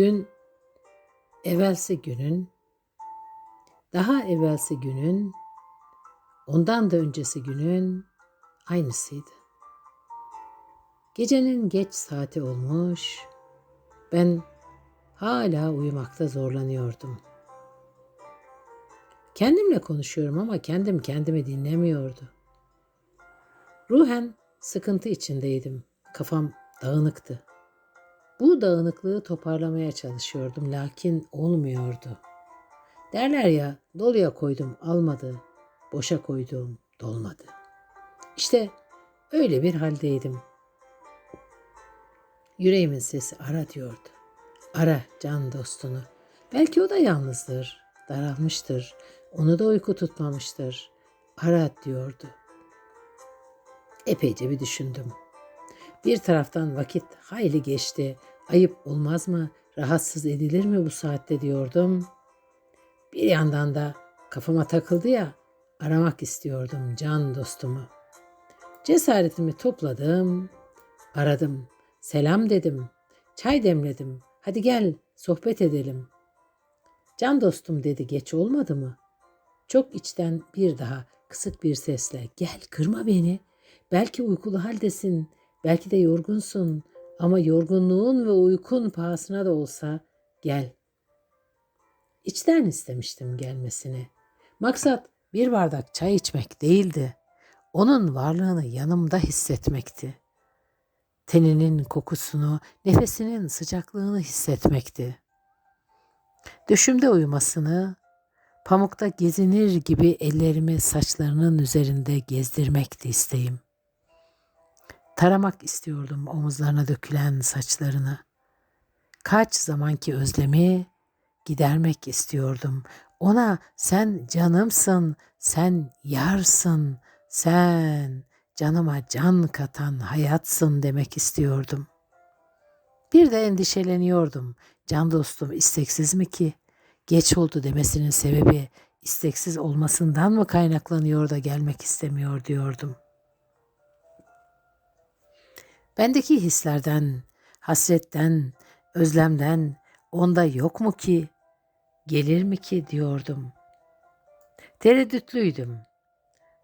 Dün evvelsi günün, daha evvelsi günün, ondan da öncesi günün aynısıydı. Gecenin geç saati olmuş, ben hala uyumakta zorlanıyordum. Kendimle konuşuyorum ama kendim kendimi dinlemiyordu. Ruhen sıkıntı içindeydim. Kafam dağınıktı. Bu dağınıklığı toparlamaya çalışıyordum lakin olmuyordu. Derler ya doluya koydum almadı, boşa koyduğum dolmadı. İşte öyle bir haldeydim. Yüreğimin sesi ara diyordu. Ara can dostunu. Belki o da yalnızdır, daralmıştır. Onu da uyku tutmamıştır. Ara diyordu. Epeyce bir düşündüm. Bir taraftan vakit hayli geçti. Ayıp olmaz mı? Rahatsız edilir mi bu saatte diyordum. Bir yandan da kafama takıldı ya aramak istiyordum can dostumu. Cesaretimi topladım, aradım, selam dedim, çay demledim. Hadi gel sohbet edelim. Can dostum dedi geç olmadı mı? Çok içten bir daha kısık bir sesle gel kırma beni. Belki uykulu haldesin, belki de yorgunsun ama yorgunluğun ve uykun pahasına da olsa gel. İçten istemiştim gelmesini. Maksat bir bardak çay içmek değildi. Onun varlığını yanımda hissetmekti. Teninin kokusunu, nefesinin sıcaklığını hissetmekti. Düşümde uyumasını, pamukta gezinir gibi ellerimi saçlarının üzerinde gezdirmekti isteğim. Taramak istiyordum omuzlarına dökülen saçlarını. Kaç zamanki özlemi gidermek istiyordum. Ona sen canımsın, sen yarsın, sen canıma can katan hayatsın demek istiyordum. Bir de endişeleniyordum. Can dostum isteksiz mi ki? Geç oldu demesinin sebebi isteksiz olmasından mı kaynaklanıyor da gelmek istemiyor diyordum. Bendeki hislerden, hasretten, özlemden onda yok mu ki? Gelir mi ki diyordum. Tereddütlüydüm.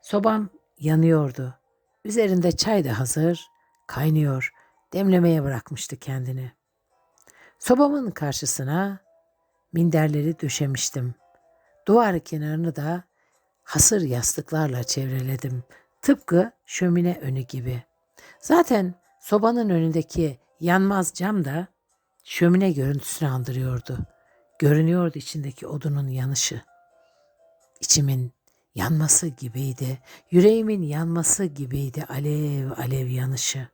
Sobam yanıyordu. Üzerinde çay da hazır, kaynıyor. Demlemeye bırakmıştı kendini. Sobamın karşısına minderleri döşemiştim. Duvar kenarını da hasır yastıklarla çevreledim. Tıpkı şömine önü gibi. Zaten sobanın önündeki yanmaz cam da şömine görüntüsünü andırıyordu. Görünüyordu içindeki odunun yanışı. İçimin yanması gibiydi. Yüreğimin yanması gibiydi alev alev yanışı.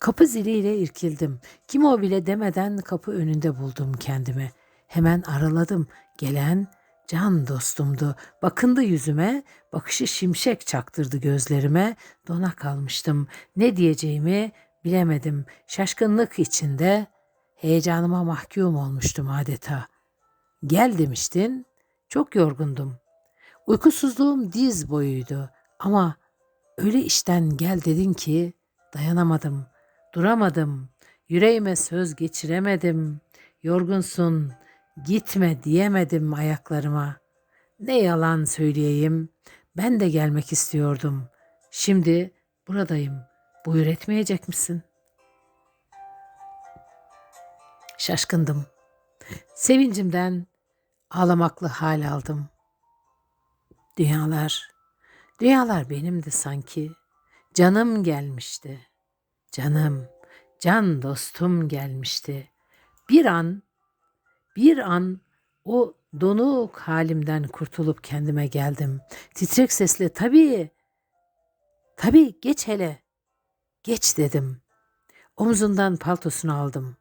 Kapı ziliyle irkildim. Kim o bile demeden kapı önünde buldum kendimi. Hemen araladım. Gelen can dostumdu. Bakındı yüzüme, bakışı şimşek çaktırdı gözlerime. Dona kalmıştım. Ne diyeceğimi bilemedim. Şaşkınlık içinde heyecanıma mahkum olmuştum adeta. Gel demiştin. Çok yorgundum. Uykusuzluğum diz boyuydu ama öyle işten gel dedin ki dayanamadım, duramadım, yüreğime söz geçiremedim. Yorgunsun, gitme diyemedim ayaklarıma. Ne yalan söyleyeyim, ben de gelmek istiyordum. Şimdi buradayım. Buyur etmeyecek misin? Şaşkındım. Sevincimden ağlamaklı hal aldım. Dünyalar, dünyalar benimdi sanki. Canım gelmişti. Canım, can dostum gelmişti. Bir an, bir an o donuk halimden kurtulup kendime geldim. Titrek sesle tabii, tabii geç hele, geç dedim. Omzundan paltosunu aldım.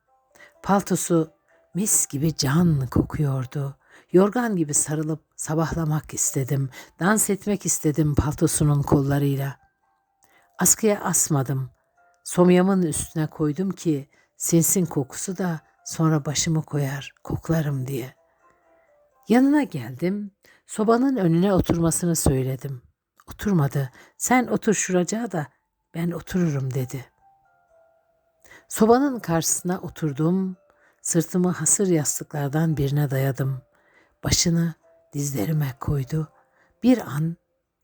Paltosu mis gibi can kokuyordu. Yorgan gibi sarılıp sabahlamak istedim. Dans etmek istedim paltosunun kollarıyla. Askıya asmadım. Somyamın üstüne koydum ki sinsin kokusu da sonra başımı koyar koklarım diye. Yanına geldim. Sobanın önüne oturmasını söyledim. Oturmadı. Sen otur şuracağa da ben otururum dedi. Sobanın karşısına oturdum. Sırtımı hasır yastıklardan birine dayadım. Başını dizlerime koydu. Bir an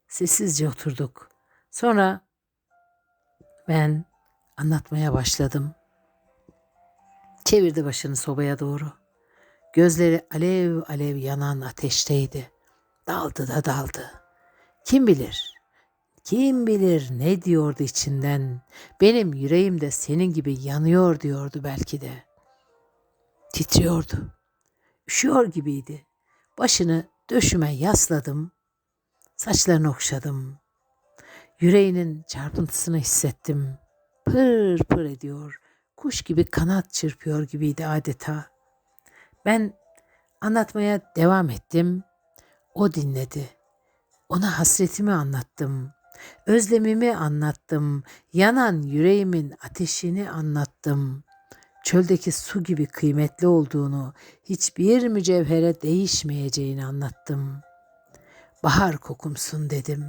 sessizce oturduk. Sonra ben anlatmaya başladım. Çevirdi başını sobaya doğru. Gözleri alev alev yanan ateşteydi. Daldı da daldı. Kim bilir, kim bilir ne diyordu içinden. Benim yüreğim de senin gibi yanıyor diyordu belki de. Titriyordu. Üşüyor gibiydi. Başını döşüme yasladım. Saçlarını okşadım. Yüreğinin çarpıntısını hissettim. Pır pır ediyor. Kuş gibi kanat çırpıyor gibiydi adeta. Ben anlatmaya devam ettim. O dinledi. Ona hasretimi anlattım. Özlemimi anlattım. Yanan yüreğimin ateşini anlattım. Çöldeki su gibi kıymetli olduğunu, hiçbir mücevhere değişmeyeceğini anlattım. Bahar kokumsun dedim.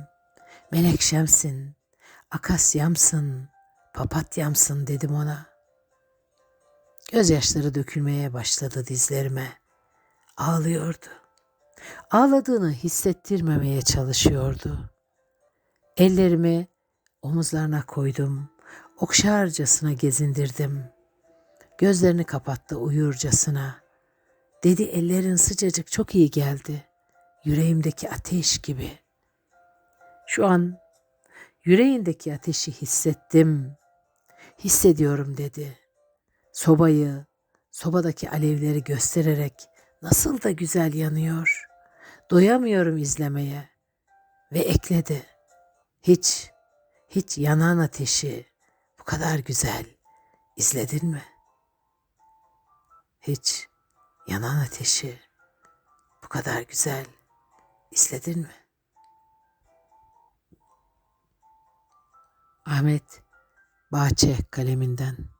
Menekşemsin, akasyamsın, papatyamsın dedim ona. Gözyaşları dökülmeye başladı dizlerime. Ağlıyordu. Ağladığını hissettirmemeye çalışıyordu. Ellerimi omuzlarına koydum. Okşarcasına gezindirdim. Gözlerini kapattı uyurcasına. Dedi ellerin sıcacık çok iyi geldi. Yüreğimdeki ateş gibi. Şu an yüreğindeki ateşi hissettim. Hissediyorum dedi. Sobayı, sobadaki alevleri göstererek nasıl da güzel yanıyor. Doyamıyorum izlemeye. Ve ekledi. Hiç, hiç yanan ateşi bu kadar güzel izledin mi? Hiç yanan ateşi bu kadar güzel izledin mi? Ahmet Bahçe kaleminden